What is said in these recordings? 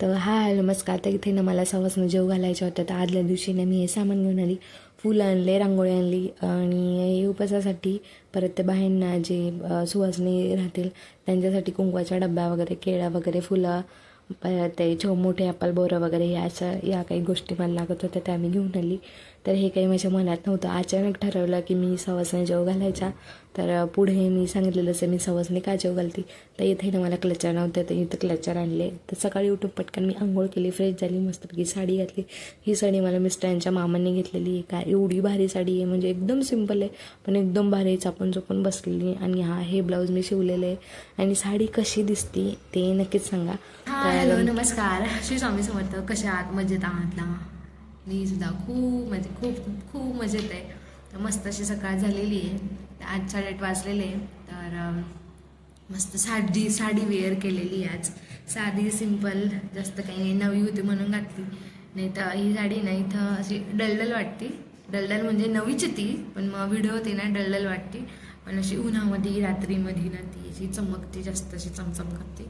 तर हाय नमस्कार तर इथे ना मला सवासनं जेव घालायच्या होत्या तर आदल्या दिवशी ना मी हे सामान घेऊन आली फुलं आणले रांगोळी आणली आणि हे उपवासासाठी परत ते बाहेरना जे अ, सुवासनी राहतील त्यांच्यासाठी कुंकवाच्या डब्या वगैरे केळ्या वगैरे फुलं परत ते छो मोठे ॲपल बोरं वगैरे या अशा या काही गोष्टी मला लागत होत्या त्या मी घेऊन आली. तर हे काही माझ्या मनात नव्हतं. अचानक ठरवलं की मी सवासने जेव घालायचा तर पुढे मी सांगितलेलं असं मी सवासने का जेव घालते? तर इथे ना मला क्लचर नव्हतं तर इथं क्लचर आणले. तर सकाळी उठून पटकन मी आंघोळ केली फ्रेश झाली मस्तपैकी साडी घातली. ही साडी मला मिस्टरांच्या मामांनी घेतलेली. आहे का एवढी भारी साडी आहे म्हणजे एकदम सिंपल आहे पण एकदम भारी चापून चोपून बसलेली. आणि हा हे ब्लाऊज मी शिवलेलं आहे. आणि साडी कशी दिसती ते नक्कीच सांगा. हॅलो नमस्कार. श्री स्वामी समर्थ कशा आत मजेत आहात ना? मी सुद्धा खूप म्हणजे खूप खूप मजेत आहे. तर मस्त अशी सकाळ झालेली आहे. आज डेट वाजलेले आहे. तर मस्त साडी साडी वेअर केलेली आहे आज. साधी सिंपल जास्त काही नाही नवी होती म्हणून घातली. नाही तर ही साडी ना इथं अशी डलडल वाटते. डलडल म्हणजे नवीच ती पण मग व्हिडिओ होती ना डलडल वाटते. पण अशी उन्हामध्ये रात्रीमध्ये ना ती अशी चमकते जास्त अशी चमचम करते.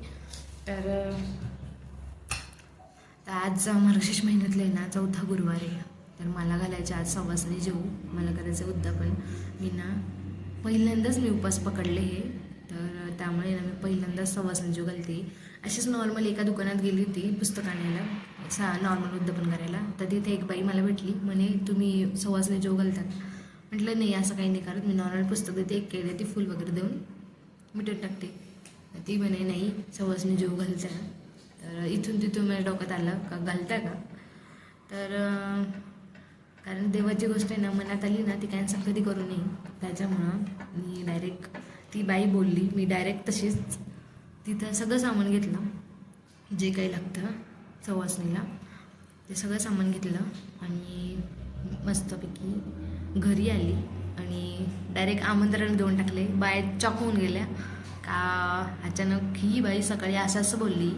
तर तर आज मार्गशीर्ष महिन्यातले ना चौथा गुरुवार आहे. तर मला घालायचे आज सवासनी जेऊ मला करायचं उद्यापन मी ना पहिल्यांदाच मी उपास पकडले हे. तर त्यामुळे ना मी पहिल्यांदाच सवासनी जेऊ घालते. अशीच नॉर्मल एका दुकानात गेली होती पुस्तक आणायला. सा नॉर्मल उद्यापन करायला. तर तिथे एक बाई मला भेटली. म्हणे तुम्ही सवासनी जेऊ घालतात. म्हटलं नाही असं काही नाही करत. मी नॉर्मल पुस्तक देते एक केळी ती फुल वगैरे देऊन. मिठीत टाकते. ती म्हणे नाही सवासनी जेव घालता. तर इथून तिथून माझ्या डोक्यात आलं का घालता का? तर कारण देवाची गोष्ट आहे ना मनात आली ना ती कॅन्सल कधी करू नये. त्याच्यामुळं मी डायरेक्ट ती बाई बोलली. मी डायरेक्ट तशीच तिथं सगळं सामान घेतलं. जे काही लागतं सवासणीला ते सगळं सामान घेतलं आणि मस्तपैकी घरी आली आणि डायरेक्ट आमंत्रण देऊन टाकले. बाय चॉक होऊन गेल्या. का अचानक ही बाई सकाळी असं असं बोलली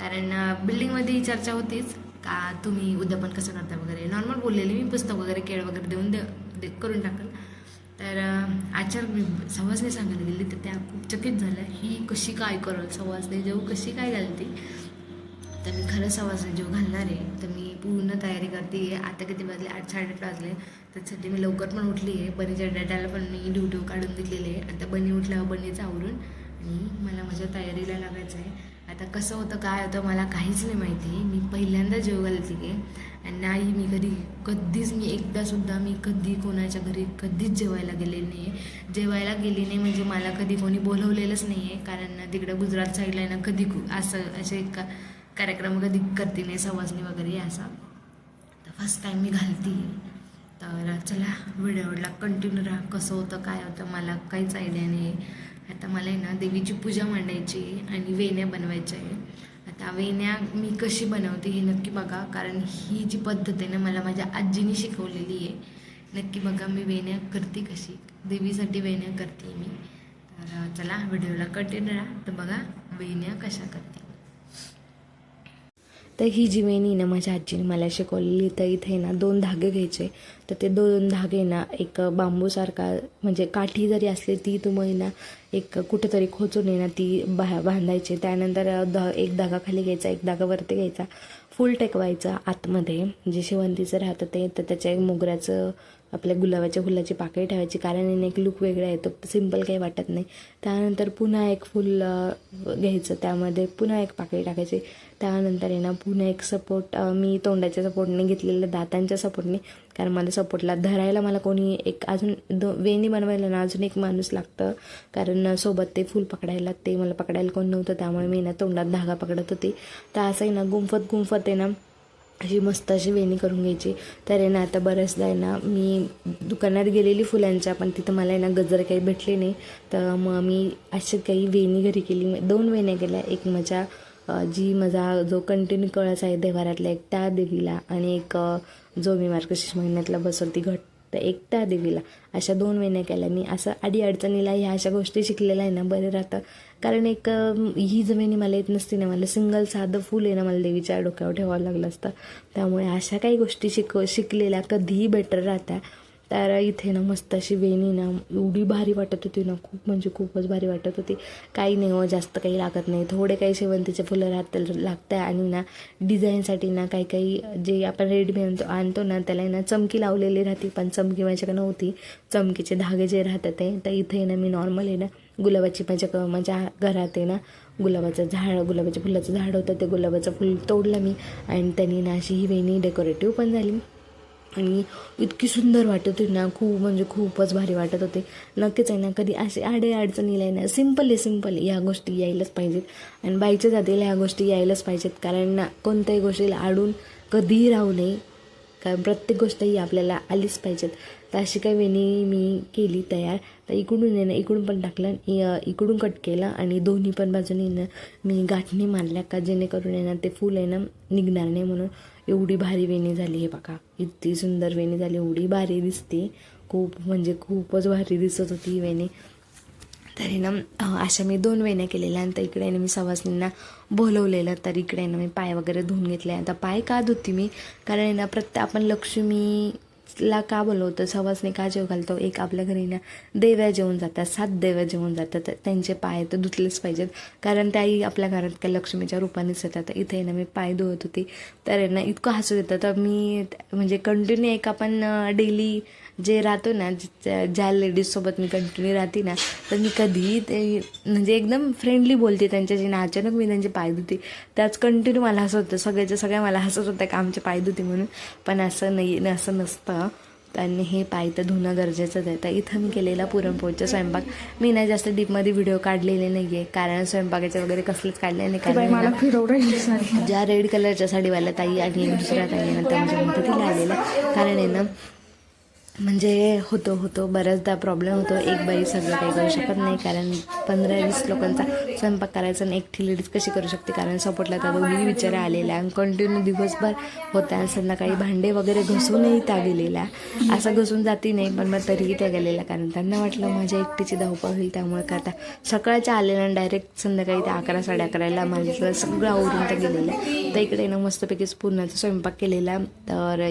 कारण बिल्डिंगमध्ये ही चर्चा होतीच. का तुम्ही उद्यापन कसं करता वगैरे? नॉर्मल बोललेली मी पुस्तक वगैरे केळ वगैरे देऊन दे दे करून टाकल. तर अं, आचार मी सवासने सांगायला गेली तर त्या खूप चकित झाल्या. ही कशी काय करल? सवासने जेव कशी काय घालते तर मी खरं सवासने जेव घालणार आहे तर मी पूर्ण तयारी करते. आता किती वाजले? आठ साडेआठ वाजले. त्याच्यासाठी मी लवकर पण उठली आहे. बनीच्या डॅटाला पण मी ड्युटी काढून दिलेली आहे. आता बनी उठल्यावर बनीचं आवरून आणि मला माझ्या तयारीला लागायचं आहे. आता कसं होतं काय होतं मला काहीच नाही माहिती. मी पहिल्यांदा जेवायला तिघे आणि नाही मी कधी कधीच मी एकदासुद्धा मी कधी कोणाच्या घरी कधीच जेवायला गेले नाही. जेवायला गेली नाही म्हणजे मला कधी कोणी बोलवलेलंच नाही आहे कारण तिकडं गुजरात साईडला आहे ना कधी कु- असं असे का कार्यक्रम कधी करते नाही सवासणी वगैरे असा. तर फर्स्ट टाईम मी घालते. तर चला व्हिडिओला कंटिन्यू राहा. कसं होतं काय होतं मला काहीच आयडिया नाही. आता मला आहे ना देवीची पूजा मांडायची आहे आणि वेण्या बनवायच्या आहे. आता वेण्या मी कशी बनवते हे नक्की बघा कारण ही जी पद्धत आहे ना मला माझ्या आजीने शिकवलेली आहे. नक्की बघा मी वेण्या करते कशी देवीसाठी वेण्या करते मी. तर चला व्हिडिओला कंटिन्यू राहा. तर बघा वेण्या कशा करते. तर ही जी वेणी ना माझ्या आजीने मला शिकवलेली तर इथे ना दोन धागे घ्यायचे. तर ते दोन धागे ना एक बांबूसारखा म्हणजे काठी जरी असली ती तुम्ही ना एक कुठंतरी खोचून आहे ना ती बा बांधायची. त्यानंतर ध एक धागा खाली घ्यायचा एक धागा वरती घ्यायचा. फुल टेकवायचा आतमध्ये. जे शेवंतीचं राहतं ते तर त्याच्या एक मोगऱ्याचं आपल्या गुलाबाच्या फुलाची पाकळी ठेवायची. कारण एक लुक वेगळा येतो. सिंपल काही वाटत नाही. त्यानंतर पुन्हा एक फुल घ्यायचं. त्यामध्ये पुन्हा एक पाकळी टाकायची. त्यानंतर आहे ना पुन्हा एक सपोर्ट मी तोंडाच्या सपोर्टने घेतलेलं दातांच्या सपोर्टने कारण मला सपोर्टला धरायला मला कोणी एक अजून दो वेणी बनवायला ना अजून एक माणूस लागतं. कारण सोबत ते फुल पकडायला ते मला पकडायला कोण नव्हतं. त्यामुळे मी ना तोंडात धागा पकडत होती. तर असं आहे ना गुंफत गुंफत आहे ना अशी मस्त अशी वेणी करून घ्यायची. तर आहे ना आता बऱ्याचदा आहे ना मी दुकानात गेलेली फुलांच्या पण तिथं मला आहे ना गजर काही भेटले नाही. तर मग मी अशी काही वेणी घरी केली. दोन वेण्या केल्या. एक माझ्या जी माझा जो कंटिन्यू कळस आहे देवारातला एक त्या देवीला. आणि एक जो मी मार्गशीर्ष महिन्यातला बसवती घट तर एक त्या देवीला. अशा दोन वेण्या केल्या. मी असं आडी अडचणीला ह्या अशा गोष्टी शिकलेल्या आहे ना बरं राहतं. कारण एक ही जमिनी मला येत नसती ना मला सिंगल साधं फुल आहे ना मला देवीच्या डोक्यावर ठेवावं लागलं असतं. त्यामुळे अशा काही गोष्टी शिक शिकलेल्या कधीही बेटर राहत्या. तर इथे ना मस्त अशी वेणी ना एवढी भारी वाटत होती ना खूप म्हणजे खूपच भारी वाटत होती. काही नाही हो जास्त काही लागत नाही. थोडे काही शेवंतीचे फुलं राहतात लागतं आणि ना डिझाईनसाठी ना काही काही जे आपण रेडीमेड आणतो आणतो ना त्याला ना चमकी लावलेली राहते पण चमकी माझ्याकडे नव्हती. चमकीचे धागे जे राहतात ते. तर इथे ना मी नॉर्मल आहे ना गुलाबाची माझ्या क- माझ्या घरात आहे ना गुलाबाचं झाड गुलाबाच्या फुलाचं झाड होतं ते गुलाबाचं फुल तोडलं मी. आणि त्यांनी ना अशी ही वेणी डेकोरेटिव्ह पण झाली. आणि इतकी सुंदर वाटत होती ना खूप म्हणजे खूपच भारी वाटत होते. नक्कीच आहे ना कधी असे आडे अडचणीला आहे ना सिंपल आहे सिंपल ह्या गोष्टी यायलाच पाहिजेत. आणि बाईच्या जातीला ह्या गोष्टी यायलाच पाहिजेत. कारण ना कोणत्याही गोष्टीला आडून कधीही राहू नये. कारण प्रत्येक गोष्ट ही आपल्याला आलीच पाहिजेत. तर अशी काही वेणी मी केली तयार. तर इकडून येणं इकडून पण टाकलं आणि, इकडून कट केलं आणि दोन्ही पण बाजूने मी गाठणी मारल्या का जेणेकरून आहे ना ते फूल आहे ना निघणार नाही म्हणून. एवढी भारी वेणी झाली हे बघा. इतकी सुंदर वेणी झाली एवढी भारी दिसते. खूप म्हणजे खूपच भारी दिसत होती ही वेणी. तरी ना अशा मी दोन वेण्या केलेल्या आणि तर इकडे ना मी सवासनींना बोलवलेलं. तर इकडे ना मी पाय वगैरे धुवून घेतले. आता पाय का धुती मी? कारण आहे ना प्रत्येक आपण लक्ष्मी ला का बोलवतो सवासने का जेव घालतो? एक आपल्या घरी ना देव्या जेवून जातात सात देव्या जेवून जातात. तर त्यांचे पाय तर धुतलेच पाहिजेत. कारण त्याही आपल्या घरात काय लक्ष्मीच्या रूपानेच येतात तर इथे ना मी पाय धुवत होती. तर यांना ना इतकं हसू येतं. तर मी म्हणजे कंटिन्यू एक आपण डेली जे राहतो ना ज्या ज्या लेडीजसोबत मी कंटिन्यू राहते ना तर मी कधीही ते म्हणजे एकदम फ्रेंडली बोलते त्यांच्याशी ना अचानक मी त्यांचे पाय धुते. त्याच कंटिन्यू मला हसत होतं. सगळ्याच्या सगळ्या मला हसत होत्या का आमचे पाय धुते म्हणून. पण असं नाही असं नसतं. त्यांनी हे पाय तर धुणं गरजेचंच आहे. तर इथं मी केलेला पुरणपोळीचा स्वयंपाक. मी ना जास्त डीपमध्ये व्हिडिओ काढलेले नाही आहे कारण स्वयंपाकाचे वगैरे कसलेच काढले नाही. कारण ज्या रेड कलरच्या साडीवाल्या ताई आणि दुसऱ्या ताई आहे ना त्या माझ्या मदतीला आलेल्या. कारण आहे ना म्हणजे होतो होतो. बऱ्याचदा प्रॉब्लेम होतो. एक बाई सगळं काही करू शकत नाही कारण पंधरा वीस लोकांचा स्वयंपाक करायचा आणि एकटी लेडीज कशी करू शकते? कारण सपोर्टला त्या दोघी विचारा आलेल्या आणि कंटिन्यू दिवसभर होत्या आणि संध्याकाळी भांडे वगैरे घसूनही त्या गेलेल्या. असं घसून जाती नाही पण मग तरीही त्या गेलेल्या. कारण त्यांना वाटलं माझ्या एकटीची धावपळ होईल त्यामुळे का आता सकाळच्या आलेल्या आणि डायरेक्ट संध्याकाळी त्या अकरा साडे अकराला माझं सगळं आवरून त्या गेलेल्या. तर इकडे ना मस्तपैकी पूर्णाचा स्वयंपाक केलेला. तर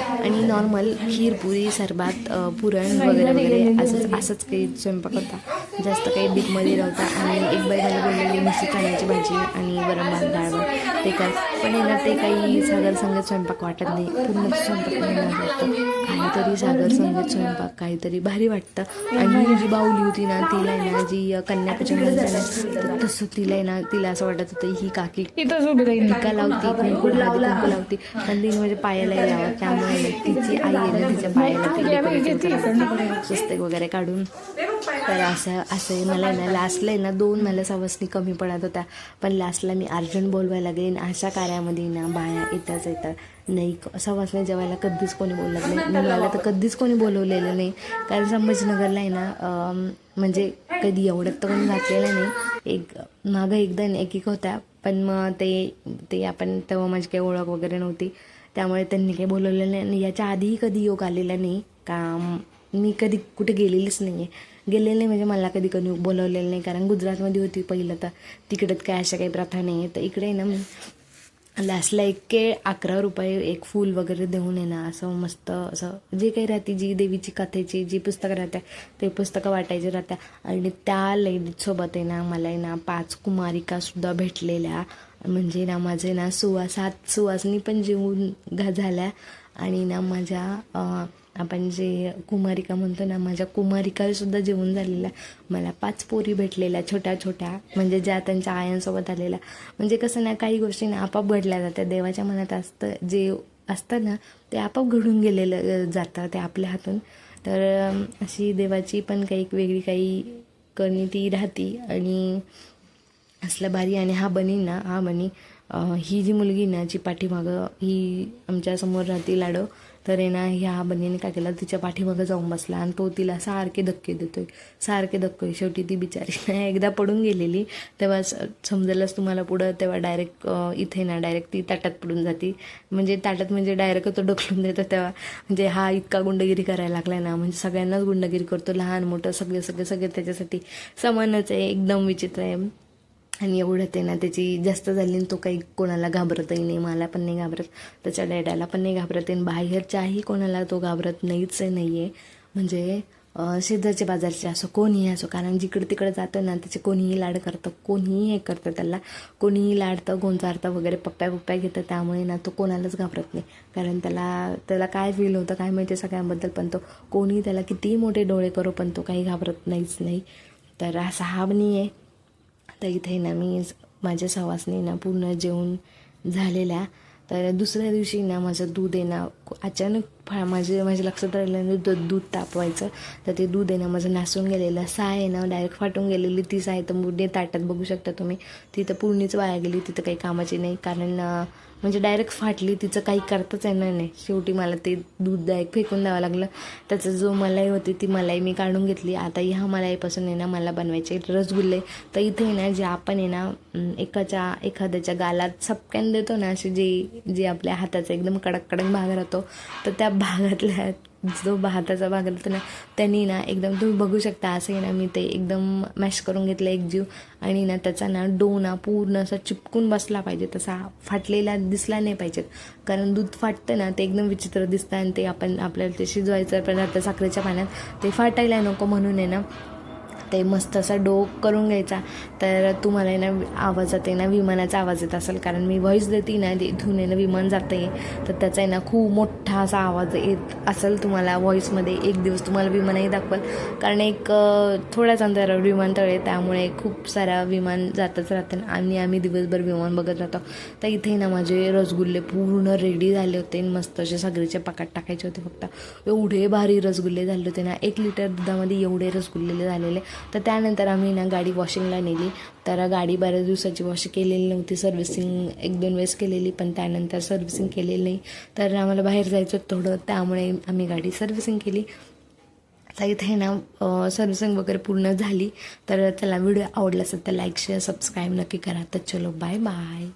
आणि नॉर्मल खीर पुरी सरबात पुरण वगैरे वगैरे असंच असंच काही स्वयंपाक होता. जास्त काही डीपमध्ये नव्हता आणि एक बाई मला बोललेली नुसती चण्याची भाजी आणि वरण भात डाळ भात ते काय पण आहे ना ते काही सागर संगत स्वयंपाक वाटत नाही. पूर्ण स्वयंपाक वाटतं काहीतरी सागर संगत स्वयंपाक काहीतरी भारी वाटतं. आणि जी बाहुली होती ना तिला ना जी ना तर तसं तिला ना तिला असं वाटत होतं ही काकी टिका लावती कुंकू लावती कुंकू लावती. आणि तिने माझ्या पायालाही लावत त्यामुळे तिची आई ना तिच्या decoration करायची. स्वस्तिक वगैरे काढून. तर असं असं. मला ना लास्टला आहे ना दोन मला सवसनी कमी पडत होत्या. पण लास्टला मी अर्जंट बोलवायला लागेन. अशा कार्यामध्ये ना बाया येताच येतात. नाही सवासने जेवायला कधीच कोणी बोलत नाही. मला तर कधीच कोणी बोलवलेलं नाही. कारण संभाजीनगरला आहे ना म्हणजे कधी एवढ्यात तर कोणी घातलेलं नाही. एक मागं एकदा एक एक होत्या. पण मग ते ते आपण तेव्हा माझी काही ओळख वगैरे नव्हती. त्यामुळे त्यांनी काही बोलवलेलं नाही आणि याच्या आधीही कधी योग आलेला नाही. का मी कधी कुठे गेलेलीच नाही आहे गेलेली नाही म्हणजे मला कधी कधी बोलवलेलं नाही. कारण गुजरातमध्ये होती पहिलं तर तिकडे काय अशा काही प्रथा नाही आहे तर इकडे ना लास्टला एक के अकरा रुपये एक फूल वगैरे देऊन आहे ना असं मस्त असं जे काही राहते जी देवीची कथेची जी पुस्तकं राहत्या ते पुस्तकं वाटायची राहत्या. आणि त्या लेडीजसोबत आहे ना मला आहे ना पाच कुमारिकासुद्धा भेटलेल्या. म्हणजे ना माझे ना सुवा सात सुवासनी पण जेवून घा झाल्या. आणि ना माझ्या आपण जे कुमारिका म्हणतो ना माझ्या कुमारिकासुद्धा जेवून झालेल्या. मला पाच पोरी भेटलेल्या छोट्या छोट्या. म्हणजे ज्या त्यांच्या आयांसोबत आलेल्या. म्हणजे कसं ना काही गोष्टी ना आपाप घडल्या जातात. देवाच्या मनात असतं जे असतं ना ते आपाप घडून गेलेलं जातं ते आपल्या हातून. तर अशी देवाची पण काही एक वेगळी काही करणी ती राहती. आणि असलं भारी आणि हा बनी ना हा बनी ही जी मुलगी ना जी पाठीमागं ही आमच्यासमोर राहते लाडो तर आहे ना ह्या बनीने काय केलं तिच्या पाठीमागं जाऊन बसला आणि तो तिला सारखे धक्के देतोय. सारखे धक्के शेवटी ती बिचारी ना एकदा पडून गेलेली. तेव्हा स- समजेलच तुम्हाला पुढं तेव्हा डायरेक्ट इथे ना डायरेक्ट ती ताटात पडून जाते. म्हणजे ताटात म्हणजे डायरेक्ट तो ढकलून देतो तेव्हा. म्हणजे हा इतका गुंडगिरी करायला लागला ना म्हणजे सगळ्यांनाच गुंडगिरी करतो लहान मोठं सगळे सगळे सगळे त्याच्यासाठी समानच आहे एकदम विचित्र आहे. आणि एवढं ते ना त्याची जास्त झाली आणि तो काही कोणाला घाबरतही नाही मला पण नाही घाबरत. त्याच्या डॅडाला पण नाही घाबरत आणि बाहेरच्याही कोणाला तो घाबरत नाहीच नाही आहे म्हणजे शेजारचे बाजारचे असो कोणीही असो कारण जिकडे तिकडे जातं ना त्याचे कोणीही लाड करतं कोणीही हे करतं त्याला. कोणीही लाडतं गोंजारतं वगैरे पप्प्या पप्प्या घेतं त्यामुळे ना तो कोणालाच घाबरत नाही. कारण त्याला त्याला काय फील होतं काय माहिती सगळ्यांबद्दल पण तो कोणी त्याला कितीही मोठे डोळे करो पण तो काही घाबरत नाहीच नाही. तर असा हा नाही आहे तर इथे ना मी माझ्या सवासनी ना पूर्ण जेवण झालेल्या तर दुसऱ्या दिवशी ना माझं दूध आहे ना अचानक माझे माझ्या लक्षात राहिलं दूध दूध तापवायचं. तर ते दूध आहे ना माझं नासून गेलेलं. साय आहे ना डायरेक्ट फाटून गेलेली. ती साय तर मुडे ताटात बघू शकता तुम्ही. तिथं पूर्णीच वाया गेली. तिथं काही कामाची नाही. कारण म्हणजे डायरेक्ट फाटली. तिचं काही करताच येणार नाही. शेवटी मला ते दूध डायरेक्ट फेकून द्यावं लागलं. त्याचं जो मलाई होती ती मलाई मी काढून घेतली. आता ह्या मलाईपासून आहे ना मला बनवायचे रसगुल्ले. तर इथे आहे ना जे आपण आहे ना एकाच्या एखाद्याच्या गालात सपक्यान देतो ना असे जे जे आपल्या हाताचा एकदम कडक कडक भाग राहतो तर त्या भागातल्या जो भाताचा भाग राहतो ना त्यांनी ना एकदम तुम्ही बघू शकता असं आहे ना मी ते एकदम मॅश करून घेतलं एक जीव. आणि ना त्याचा ना डो ना पूर्ण असा चिपकून बसला पाहिजे तसा फाटलेला दिसला नाही पाहिजे. कारण दूध फाटतं ना ते एकदम विचित्र दिसतं आणि ते आपण आपल्याला ते शिजवायचं पदार्थ साखरेच्या पाण्यात ते फाटायला नको म्हणून आहे ना ते मस्त असा डो करून घ्यायचा. तर तुम्हाला आहे ना आवाज आहे ना विमानाचा आवाज येत असेल कारण मी व्हॉईस देते ना इथून आहे ना विमान जाते तर त्याचा आहे ना खूप मोठा असा आवाज येत असेल तुम्हाला व्हॉईसमध्ये एक दिवस तुम्हाला विमानही दाखवाल. कारण एक थोड्याच अंतरावर विमानतळ आहे त्यामुळे खूप सारा विमान जातच राहतं. आणि आम्ही दिवसभर विमान बघत राहतो. तर इथे ना माझे रसगुल्ले पूर्ण रेडी झाले होते. मस्त असे सगळेचे पाकात टाकायचे होते फक्त. एवढे भारी रसगुल्ले झाले होते ना. एक लिटर दुधामध्ये एवढे रसगुल्ले झालेले. तर त्यानंतर आम्ही ना गाडी वॉशिंगला नेली. तर गाडी बऱ्याच दिवसाची वॉशिंग केलेली नव्हती सर्व्हिसिंग एक दोन वेळेस केलेली पण त्यानंतर सर्व्हिसिंग केलेली नाही. तर आम्हाला बाहेर जायचं होतं थोडं त्यामुळे आम्ही गाडी सर्व्हिसिंग केली. तर इथे ना सर्व्हिसिंग वगैरे पूर्ण झाली. तर त्याला व्हिडिओ आवडला असेल तर लाईक शेअर सबस्क्राईब नक्की करा. तर चलो बाय बाय